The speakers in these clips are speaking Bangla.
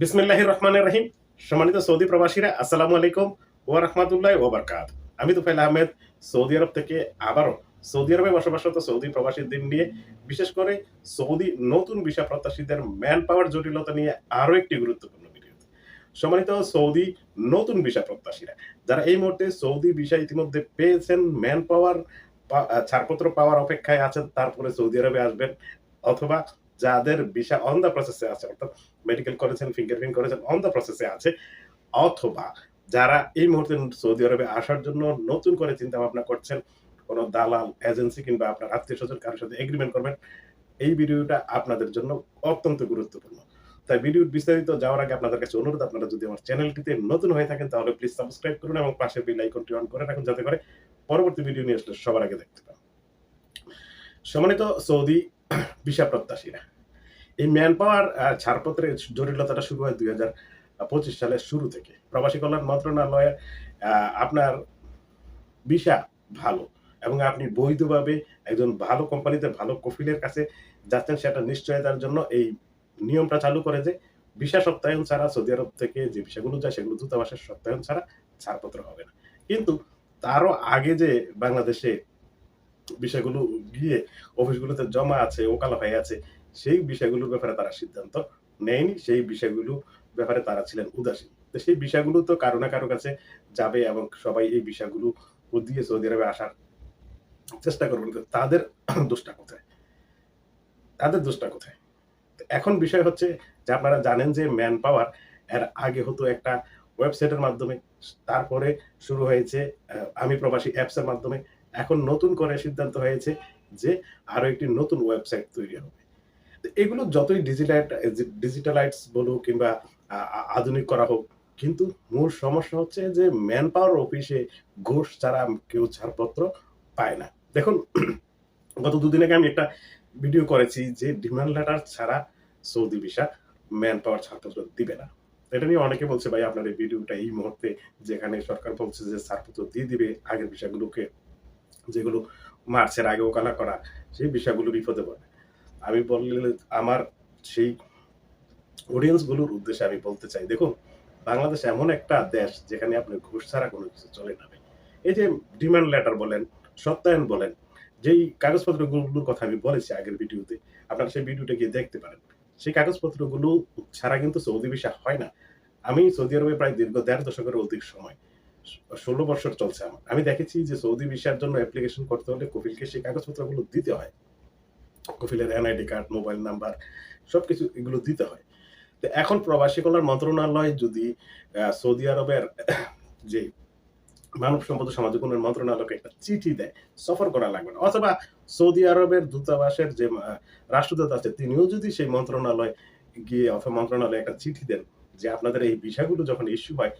বিসমিল্লাহ রহমানের রহিম। সম্মানিত সৌদি প্রবাসীরা, আসসালামু আলাইকুম ও রহমাতুল্লাহ ওবরকাত আমি তুফাইল আহমেদ, সৌদি আরব থেকে আবারও সৌদি আরবে বসবাসরত সৌদি প্রবাসীদের নিয়ে, বিশেষ করে সৌদি নতুন ভিসা প্রত্যাশীদের ম্যান পাওয়ার জটিলতা নিয়ে আরও একটি গুরুত্বপূর্ণ ভিডিও সম্মানিত সৌদি নতুন ভিসা প্রত্যাশীরা, যারা এই মুহূর্তে সৌদি ভিসা ইতিমধ্যে পেয়েছেন ম্যান পাওয়ার ছাড়পত্র পাওয়ার অপেক্ষায় আছেন, তারপরে সৌদি আরবে আসবেন অথবা যাদের ভিসা অন দ্য প্রসেসে আছে, অর্থাৎ মেডিকেল করেছেন ফিঙ্গারপ্রিন্ট করেছেন অন দ্য প্রসেসে আছে, অথবা যারা এই মুহূর্তে সৌদি আরবে আসার জন্য নতুন করে চিন্তা ভাবনা করছেন, কোনো দালাল এজেন্সি কিংবা আপনার আত্মীয় স্বজন কারোর সাথে এগ্রিমেন্ট করবেন, এই ভিডিওটা আপনাদের জন্য অত্যন্ত গুরুত্বপূর্ণ। তাই ভিডিওর বিস্তারিত যাওয়ার আগে আপনাদের কাছে অনুরোধ, আপনারা যদি আমার চ্যানেলটিতে নতুন হয়ে থাকেন, তাহলে প্লিজ সাবস্ক্রাইব করুন এবং পাশে বেল আইকনটি অন করে রাখুন, যাতে করে পরবর্তী ভিডিও নিয়ে আসলে সবার আগে দেখতে পান। সম্মানিত সৌদি ভিসা প্রত্যাশীরা এই ম্যান পাওয়ার ছাড়পত্রের জটিলতাটা শুরু হয় দুই হাজার পঁচিশ সালের শুরু থেকে। প্রবাসী কল্যাণ মন্ত্রণালয়ের আপনার ভিসা ভালো এবং আপনি বৈধভাবে একজন ভালো কোম্পানিতে ভালো কফিলের কাছে যাচ্ছেন, সেটা নিশ্চয়তার জন্য এই নিয়মটা চালু করে যে ভিসা সত্যায়ন ছাড়া সৌদি আরব থেকে যে ভিসাগুলো যায়, সেগুলো দূতাবাসের সত্যায়ন ছাড়া ছাড়পত্র হবে না। কিন্তু তারও আগে যে বাংলাদেশে বিষয়গুলো গিয়ে অফিসগুলোতে জমা আছে ওকালা হয়ে আছে, সেই বিষয়গুলোর ব্যাপারে তারা সিদ্ধান্ত নেয়নি, সেই বিষয়গুলো ব্যাপারে তারা ছিলেন উদাসীন। তো সেই বিষয়গুলো তো কারও না কারও কাছে যাবে এবং সবাই এই বিষয়গুলো দিয়ে সৌদি আরবে আসার চেষ্টা করবেন তাদের দোষটা কোথায়? তাদের দোষটা কোথায়? এখন বিষয় হচ্ছে যে আপনারা জানেন যে ম্যান পাওয়ার এর আগে হতো একটা ওয়েবসাইটের মাধ্যমে, তারপরে শুরু হয়েছে আমি প্রবাসী অ্যাপসের মাধ্যমে এখন নতুন করে সিদ্ধান্ত হয়েছে যে আরও একটি নতুন ওয়েবসাইট তৈরি হবে। এগুলো যতই ডিজিটাল ডিজিটালাইটস বলুক কিংবা আধুনিক করা হোক, কিন্তু মূল সমস্যা হচ্ছে যে ম্যান পাওয়ার অফিসে ঘোষ ছাড়া কেউ ছাড়পত্র পায় না। দেখুন, গত দুদিন আগে আমি একটা ভিডিও করেছি যে ডিমান্ড লেটার ছাড়া সৌদি ভিসা ম্যান পাওয়ার ছাড়পত্র দিবে না। এটা নিয়ে অনেকে বলছে, ভাই, আপনার এই ভিডিওটা এই মুহূর্তে যেখানে সরকার বলছে যে ছাড়পত্র দিয়ে দিবে, আগের বিষয়গুলোকে যেগুলো মার্চের আগে ওকালা করা, সেই বিষয়গুলো বিপদে পড়ে। আমি বললে আমার সেই অডিয়েন্সগুলোর উদ্দেশ্যে আমি বলতে চাই, দেখুন, বাংলাদেশ এমন একটা দেশ যেখানে আপনি ঘুষ ছাড়া কোনো কিছু চলে না এই যে ডিমান্ড লেটার বলেন, সত্যায়ন বলেন, যেই কাগজপত্রগুলোর কথা আমি বলেছি আগের ভিডিওতে, আপনারা সেই ভিডিওটা গিয়ে দেখতে পারেন। সেই কাগজপত্রগুলো ছাড়া কিন্তু সৌদি ভিসা হয় না। আমি সৌদি আরবে প্রায় দীর্ঘ দেড় দশকের অধিক সময় ষোলো বছর চলছে আমার। আমি দেখেছি যে সৌদি ভিসার জন্য অ্যাপ্লিকেশন করতে হলে কপিলকে সেই কাগজপত্রগুলো দিতে হয়। কপিলের এনআইডি কার্ড, মোবাইল নাম্বার, সবকিছু এগুলো দিতে হয়। তো এখন প্রবাসী কল্যাণ মন্ত্রণালয় যদি সৌদি আরবের যে মানব সম্পদ সামাজিক উন্নয়ন মন্ত্রণালয়কে একটা চিঠি দেয়, সফর করা লাগবে না। অথবা সৌদি আরবের দূতাবাসের যে রাষ্ট্রদূত আছে, তিনিও যদি সেই মন্ত্রণালয় গিয়ে অথবা মন্ত্রণালয়ে একটা চিঠি দেন যে আপনাদের এই বিষয়গুলো যখন ইস্যু হয়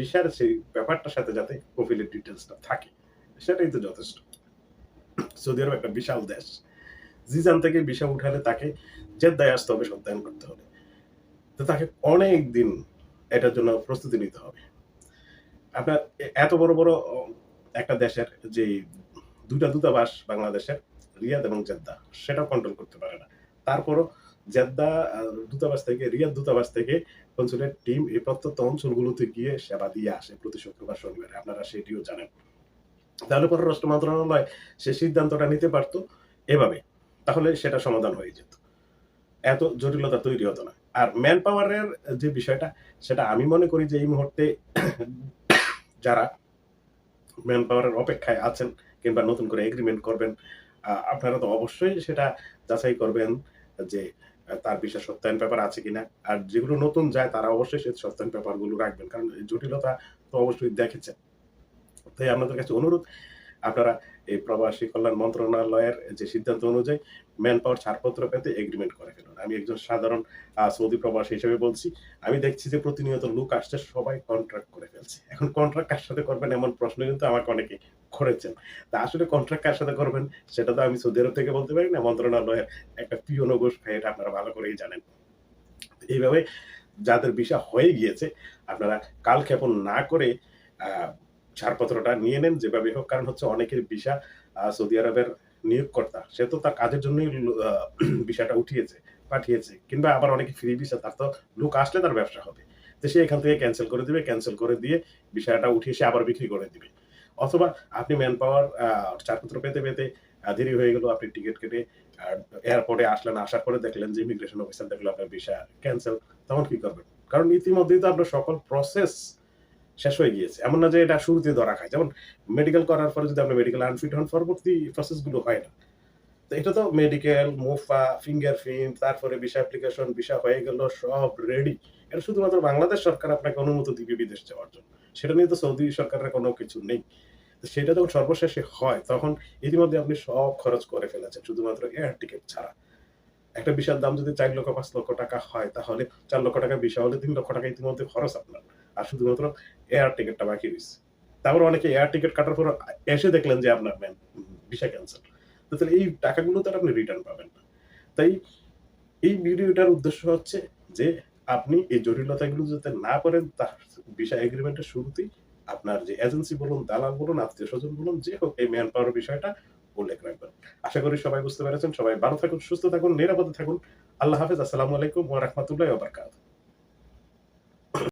বিষয়ের সেই ব্যাপারটার সাথে যাতে কপিলের ডিটেলসটা থাকে, সেটাই তো যথেষ্ট। সৌদি আরব একটা বিশাল দেশ। জিজান থেকে বিষয় উঠালে তাকে জেদ্দায় আসতে হবে সত্যায়ন করতে হবে। তো তাকে অনেক দিন এটার জন্য প্রস্তুতি নিতে হবে। আপনার এত বড় বড় একটা দেশের যে দুটা দূতাবাস বাংলাদেশের, রিয়াদ এবং জেদ্দা, সেটাও কন্ট্রোল করতে পারে না। তারপরও জেদ্দা দূতাবাস থেকে, রিয়াদ দূতাবাস থেকে কনসুলেট টিম এই প্রত্যন্ত অঞ্চলগুলোতে গিয়ে সেবা দিয়ে আসে প্রতি শুক্রবার শনিবারে। আপনারা সেটিও জানেন। তাহলে পররাষ্ট্র মন্ত্রণালয় সে সিদ্ধান্তটা নিতে পারতো এভাবে, তাহলে সেটা সমাধান হয়ে যেত। এত জটিলতা তৈরি হতো না। আর ম্যান পাওয়ারের যে বিষয়টা, সেটা আমি মনে করি যে এই মুহূর্তে যারা ম্যান পাওয়ারের অপেক্ষায় আছেন কিংবা নতুন করে এগ্রিমেন্ট করবেন আপনারা তো অবশ্যই সেটা যাচাই করবেন যে তার বিশেষ সত্যায়ন পেপার আছে কিনা, আর যেগুলো নতুন যায় তারা অবশ্যই সেই সত্যায়ন পেপারগুলো রাখবেন, কারণ জটিলতা তো অবশ্যই দেখেছেন। তাই আপনাদের কাছে অনুরোধ, আপনারা এই প্রবাসী কল্যাণ মন্ত্রণালয়ের যে সিদ্ধান্ত অনুযায়ী ম্যান পাওয়ার ছাড়পত্র পেতে এগ্রিমেন্ট করে ফেলুন। আমি একজন সাধারণ সৌদি প্রবাসী হিসেবে বলছি, আমি দেখছি যে প্রতিনিয়ত লোক আসছে, সবাই কন্ট্রাক্ট করে ফেলছে। এখন কন্ট্রাক্ট কার সাথে করবেন এমন প্রশ্ন কিন্তু আমাকে অনেকে করেছেন। তা আসলে কন্ট্রাক্ট কার সাথে করবেন, সেটা তো আমি সৌদি আরব থেকে বলতে পারি না, মন্ত্রণালয়ের একটা পিওনো গোষ্ঠ খায় এটা আপনারা ভালো করেই জানেন। এইভাবে যাদের বিষয় হয়ে গিয়েছে, আপনারা কাল ক্ষেপণ না করে ছাড়পত্রটা নিয়ে নেন, যেভাবে হোক, কারণ হচ্ছে অনেকের ভিসা সৌদি আরবের নিয়োগকর্তা, সে তো তার কাজের জন্যই বিষয়টা উঠিয়েছে, পাঠিয়েছে, কিংবা আবার অনেকে ফ্রি ভিসা, তার তো লোক আসলে তার ব্যবসা হবে। তো সে এখান থেকে ক্যান্সেল করে দিবে ক্যান্সেল করে দিয়ে বিষয়টা উঠিয়ে সে আবার বিক্রি করে দিবে। অথবা আপনি ম্যান পাওয়ার চারপত্র পেতে পেতে দেরি হয়ে গেল, আপনি টিকিট কেটে এয়ারপোর্টে আসলেন, আসার পরে দেখলেন যে ইমিগ্রেশন অফিসার দেখল আপনার ভিসা ক্যান্সেল তখন কি করবেন? কারণ ইতিমধ্যেই তো আপনার সকল প্রসেস শেষ হয়ে গিয়েছে। এমন না যে এটা শুরুতে ধরা খায়। যেমন মেডিকেল করার পরে যদি আপনি মেডিকেল আনফিট হন, পরবর্তী প্রসেসগুলো হয় না। তো এটা তো মেডিকেল মুফা ফিঙ্গারপ্রিন্ট তারপরে ভিসা অ্যাপ্লিকেশন ভিসা হয়ে গেল, সব রেডি এটা শুধুমাত্র বাংলাদেশ সরকার আপনাকে অনুমতি দিবে বিদেশ যাওয়ার জন্য। সেটা নিয়ে তো সৌদি সরকারের কোনো কিছু নেই। সেটা যখন সর্বশেষে হয়, তখন ইতিমধ্যে আপনি সব খরচ করে ফেলেছেন, শুধুমাত্র এয়ার টিকিট ছাড়া। একটা বিশাল দাম যদি চার লক্ষ, পাঁচ লক্ষ টাকা হয়, তাহলে চার লক্ষ টাকা বিষয় হলে তিন লক্ষ টাকা ইতিমধ্যে খরচ আপনার। আর শুধুমাত্র এয়ার টিকিটটা বাকি রয়েছে। তারপর অনেকে এয়ার টিকিট কাটার পর এসে দেখলেন যে আপনার ভিসা ক্যান্সেল তাহলে এই টাকাগুলো তো আপনি রিটার্ন পাবেন না। তাই এই ভিডিওটার উদ্দেশ্য হচ্ছে যে আপনি এই জটিলতাগুলো যাতে না করেন, তার ভিসা এগ্রিমেন্টের শুরুতেই আপনার যে এজেন্সি বলুন, দালাল বলুন, আত্মীয় স্বজন বলুন, যে হোক এই ম্যান পাওয়ার বিষয়টা উল্লেখ রাখবেন। আশা করি সবাই বুঝতে পেরেছেন। সবাই ভালো থাকুন, সুস্থ থাকুন, নিরাপদে থাকুন। আল্লাহ হাফেজ। আসসালামু আলাইকুম ওয়া রাহমাতুল্লাহি ওয়া বারাকাতুহু।